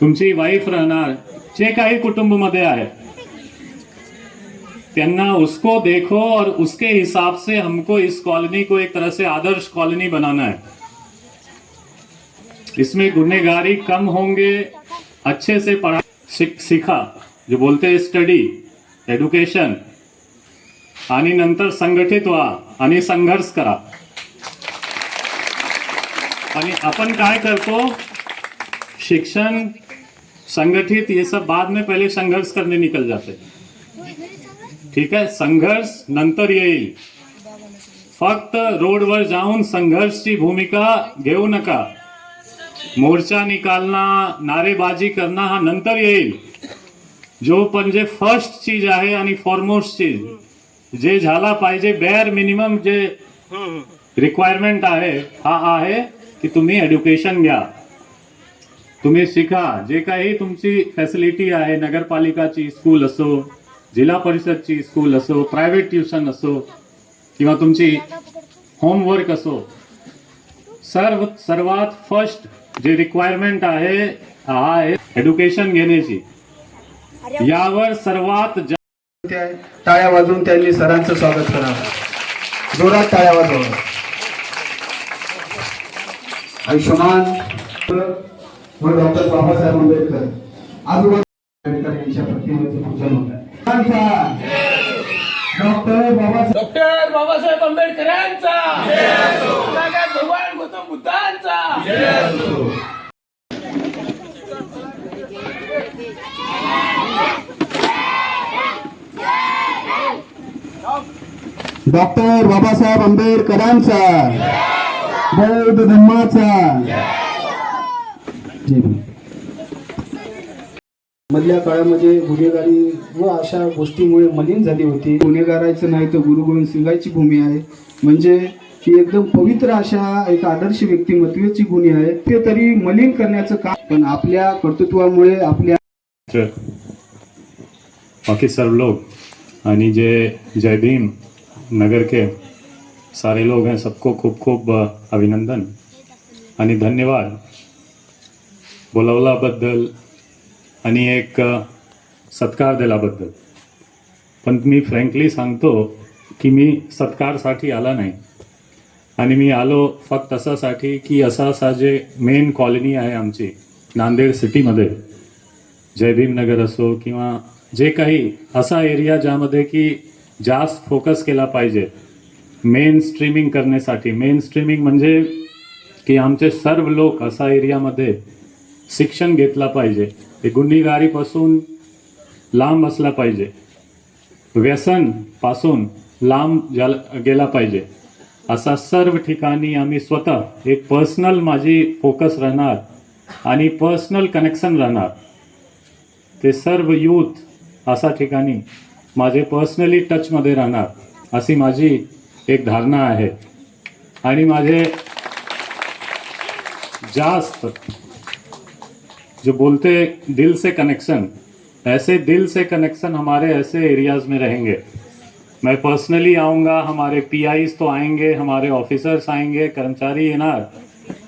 तुमची वाईफ राहणार. जे काही कुटुंब मध्ये आहे. त्यांना उसको देखो और उसके हिसाब से हमको इस कॉलोनी को एक तरह से आदर्श कॉलोनी बनाना है. इसमें गुनेगारी कम होंगे. अच्छे से पढ़ा सीखा, जो बोलते हैं स्टडी एडुकेशन आणि नंतर संघटित व्हा आणि संघर्ष करा. आणि आपण काय करतो? शिक्षण संगठित ये सब बाद में पहले संघर्ष करने निकल जाते ठीक आहे संघर्ष नंतर येईल। फक्त रोडवर जाऊन संघर्षची भूमिका घेऊ नका. मोर्चा निकालना नारेबाजी करणं हा नंतर येईल. जो पण जे फर्स्ट चीज आहे आणि फॉरमोस्ट चीज जे झाला पाहिजे बेअर मिनिमम जे रिक्वायरमेंट आहे हा आहे की तुम्ही एज्युकेशन घ्या. तुम्ही शिका. जे काही तुमची फॅसिलिटी आहे नगरपालिकाची स्कूल असो जिल्हा परिषदची स्कूल असो प्रायव्हेट ट्युशन असो किंवा तुमची होमवर्क असो सर्व सर्वात फर्स्ट जे रिक्वायरमेंट आहे हा आहे एज्युकेशन घेण्याची. यावर सर्वात टाळ्या वाजवून त्यांनी सरांचं स्वागत करावं जोरात टाळ्या वाजवा. आयुष्यमान व डॉक्टर बाबासाहेब आंबेडकर. आजोबा आंबेडकर यांच्या प्रतिमेचं पूजन होत डॉक्टर बाबासाहेब डॉक्टर बाबासाहेब आंबेडकरांचा. भगवान गौतम बुद्धांचा. डॉक्टर बाबासाहेब आंबेडकरांचा. बौद्ध धर्माचा. जय मधल्या काळामध्ये गुन्हेगारी व अशा गोष्टीमुळे मलिन झाली होती. गुन्हेगारायचं नाही तर गुरु गोविंद सिंगाची भूमी आहे. म्हणजे ही एकदम पवित्र अशा एक आदर्श व्यक्तिमत्वाची भूमी आहे. ते तरी मलिन करण्याचं काम पण आपल्या कर्तृत्वामुळे आपल्या बाकी सर्व लोग आणि जे जय भीम नगर के सारे लोग हैं सबको खूप खूप अभिनंदन. आणि धन्यवाद. बोलावल्याबद्दल आणि एक सत्कार दिल्याबद्दल. पण मी फ्रँकली सांगतो की मी सत्कारसाठी आला नाही. आणि मी आलो फक्त असासाठी की असा असा जे मेन कॉलनी आहे आमची नांदेड सिटीमध्ये जयभीमनगर असो किंवा जे काही असा एरिया ज्यामध्ये की जास्त फोकस केला पाहिजे मेन स्ट्रीमिंग करण्यासाठी. मेन स्ट्रीमिंग म्हणजे की आमचे सर्व लोक असा एरियामध्ये शिक्षण घेतला पाहिजे. ते गुन्हेगारीपासून लांब असला पाहिजे. व्यसनपासून लांब जा गेला पाहिजे. असा सर्व ठिकाणी आम्ही स्वतः एक पर्सनल माझी फोकस राहणार आणि पर्सनल कनेक्शन राहणार. ते सर्व यूथ अशा ठिकाणी माझे पर्सनली टचमध्ये राहणार अशी माझी एक धारणा आहे. आणि माझे जास्त जो बोलते दिल से कनेक्शन ऐसे दिल से कनेक्शन हमारे ऐसे एरियाज़ में रहेंगे। मैं पर्सनली आऊँगा, हमारे पी तो आएँगे, हमारे ऑफिसर्स आएँगे, कर्मचारी येणार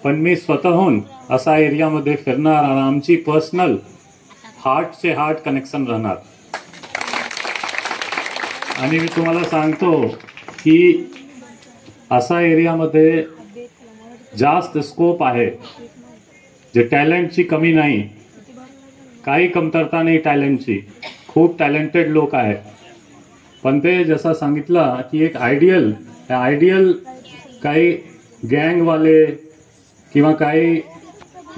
पण मी स्वतःहून असा एरियामध्ये फिरणार आणि आमची पर्सनल हार्टचे हार्ट कनेक्शन राहणार। आणि मी तुम्हाला सांगतो की असा एरियामध्ये जास्त स्कोप आहे. जे टॅलेंटची कमी नाही, काही कमतरता नाही टॅलेंटची. खूप टॅलेंटेड लोक आहेत. पण ते जसं सांगितलं की एक आयडियल आयडियल काही गँगवाले किंवा काही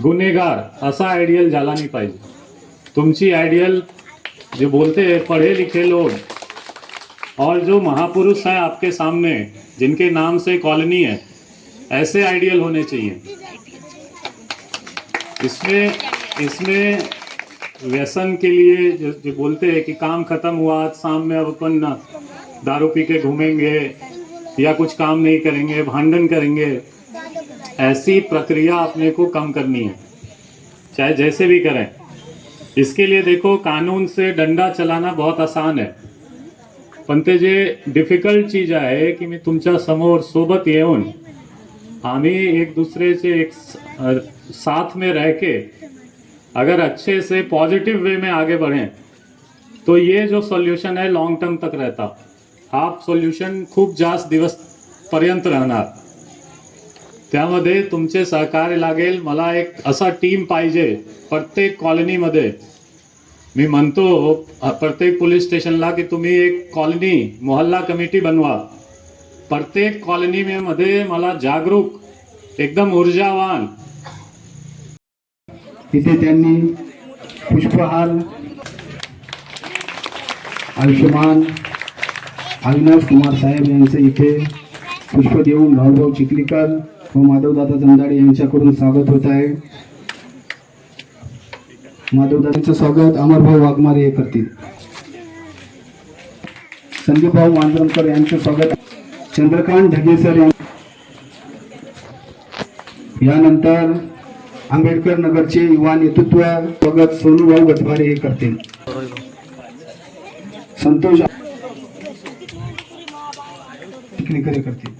गुन्हेगार, असा आयडियल झाला नाही पाहिजे. तुमची आइडियल जो बोलते हैं पढ़े लिखे लोग और जो महापुरुष हैं आपके सामने, जिनके नाम से कॉलोनी है, ऐसे आइडियल होने चाहिए. इसमें इसमें व्यसन के लिए जो, जो बोलते हैं कि काम खत्म हुआ आज शाम में अब अपन ना दारू पी के घूमेंगे या कुछ काम नहीं करेंगे भांडन करेंगे ऐसी प्रक्रिया अपने को कम करनी है। चाहे जैसे भी करें। इसके लिए देखो कानून से डंडा चलाना बहुत आसान है। पण ते जे डिफ़िकल्ट चीज़ आहे की मी तुमच्या समोर सोबत येऊन हमें एक दूसरे से एक साथ में रह के अगर अच्छे से पॉजिटिव वे में आगे बढ़ें तो ये जो सोल्यूशन है लॉन्ग टर्म तक रहता। आप सोल्यूशन खूप जास्त दिवस पर्यंत राहणार। त्यामध्ये तुमचे सहकार्य लागेल, मला एक असा टीम पाहिजे प्रत्येक कॉलनीमध्ये मी म्हणतो प्रत्येक पोलीस स्टेशनला की तुम्ही एक कॉलनी मोहल्ला कमिटी बनवा. प्रत्येक कॉलनी मध्ये मला जागरूक एकदम ऊर्जावान. इथे त्यांनी पुष्पहार आयुष्यमान अविनाश कुमार साहेब यांचे इथे पुष्प देऊन भाऊभाऊ चिखलीकर व माधवदादा जंदाडे यांच्याकडून स्वागत होत आहे. माधवदादांचं स्वागत अमरभाऊ वाघमारे हे करतील. संदीपभाऊ मांजरमकर यांचं स्वागत चंद्रकांत ढगेसर यानंतर आंबेडकर नगरचे युवा नेतृत्व स्वागत सोनूभाऊ गटभारे हे करतील. संतोष करतील.